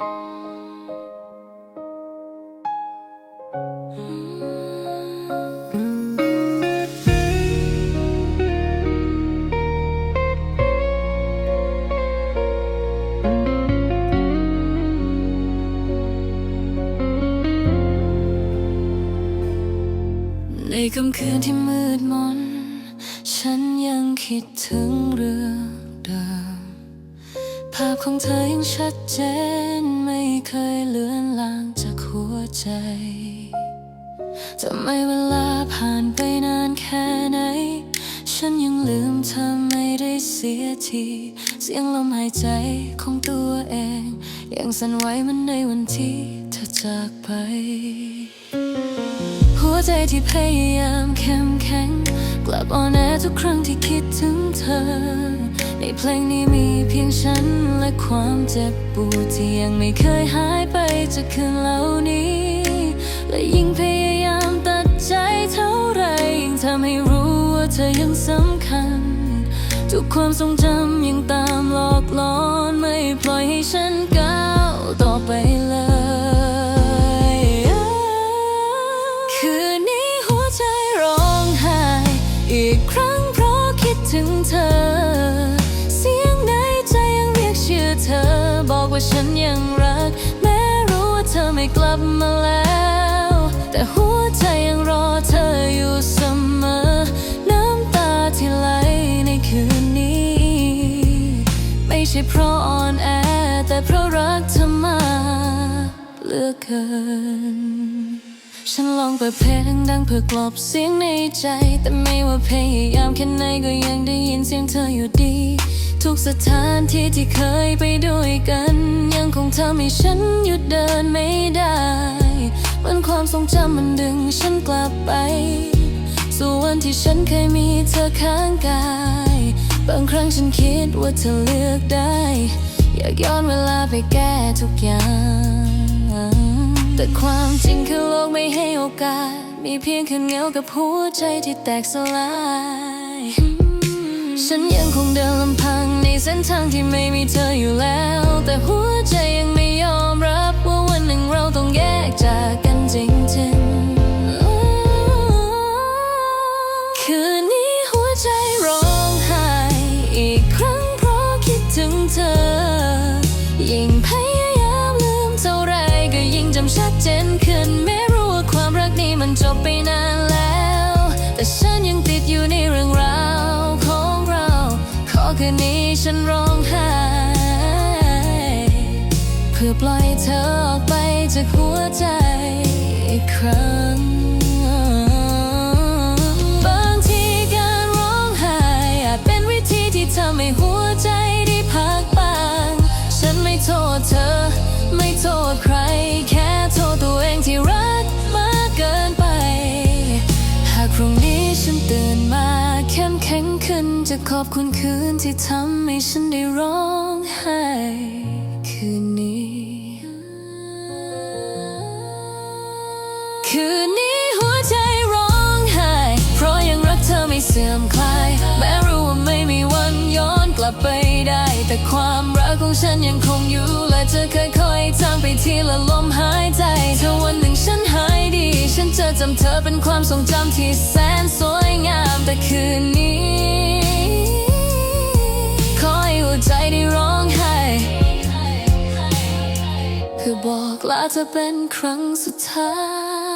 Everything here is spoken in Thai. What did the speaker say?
ในค่ำคืนที่มืดมน ฉันยังคิดถึงเรื่องเดิมาพของเธอยังชัดเจน ไม่เคยเลือนลางจากหัวใจ จะไม่เวลาผ่านไปนานแค่ไหน ฉันยังลืมเธอไม่ได้เสียที เสียงลมหายใจของตัวเอง ยังสั่นไหวมันในวันที่เธอจากไป หัวใจที่พยายามเข้มแข็ง กลับอ่อนแอทุกครั้งที่คิดถึงเธอ ในเพลงนี้มีเพียงฉันและความเจ็บปวดที่ยังไม่เคยหายไปจากคืนเหล่านี้ และยิ่งพยายามตัดใจเท่าไรยิ่งทำให้รู้ว่าเธอยังสำคัญ ทุกความทรงจำยังตามหลอกหลอนไม่ปล่อยให้ฉันก้าวต่อไปเลยคืนนี้หัวใจร้องไห้ อีกครั้งเพราะคิดถึงเธอ ว่าฉันยังรัก แม้รู้ว่าเธอไม่กลับมาแล้ว แต่หัวใจยังรอเธออยู่เสมอ น้ำตาที่ไหลในคืนนี้ ไม่ใช่เพราะอ่อนแอ แต่เพราะรักเธอมาเลือกเกินฉันลองเปิดเพลงดังเพื่อกลบเสียงในใจ แต่ไม่ว่าพยายามแค่ไหนก็ยังได้ยินเสียงเธออยู่ดี ทุกสถานที่ที่เคยไปด้วยกัน ยังคงทำให้ฉันหยุดเดินไม่ได้เหมันความทรงจำมันดึงฉันกลับไปสู่วันที่ฉันเคยมีเธอข้างกาย บางครั้งฉันคิดว่าเธอเลือกได้ อยากย้อนเวลาไปแก้ทุกอย่าง แต่ความจริงคือโลกไม่ให้โอกาส มีเพียงแค่เงากับหัวใจที่แตกสลาย ฉันยังคงเดินลำพังในเส้นทางที่ไม่มีเธออยู่แล้ว แต่หัวใจยังไม่ยอมรับว่าวันหนึ่งเราต้องแยกจากกันจริงๆ คืนนี้หัวใจร้องไห้อีกครั้งเพราะคิดถึงเธอ ยิ่งพยายามลืมเท่าไรก็ยิ่งจำชัดเจนขึ้นไม่รู้ว่าความรักนี้มันจบไปนานแล้ว แต่ฉันยังติดอยู่ในเรื่องราว นนี้ฉันร้องไห้ เพื่อปล่อยเธอออกไปจากหัวใจอีกครั้ง บางทีการร้องไห้อาจเป็นวิธีที่ทำให้หัวใจได้พักบ้าง ฉันไม่โทษเธอ ไม่โทษใครแค่โทษตัวเอ จะขอบคุณคืนที่ทำให้ฉันได้ร้องไห้คืนนี้ คืนนี้หัวใจร้องไห้ เพราะยังรักเธอไม่เสื่อมคลาย แม้รู้ว่าไม่มีวันย้อนกลับไปได้ แต่ความรักของฉันยังคงอยู่ และจะค่อยๆจางไปทีละลมหาย จำเธอเป็นความทรงจำที่แสนสวยงามแต่คืนนี้ขอให้หัวใจได้ร้องไห้เพื่อบอกลาเธอเป็นครั้งสุดท้าย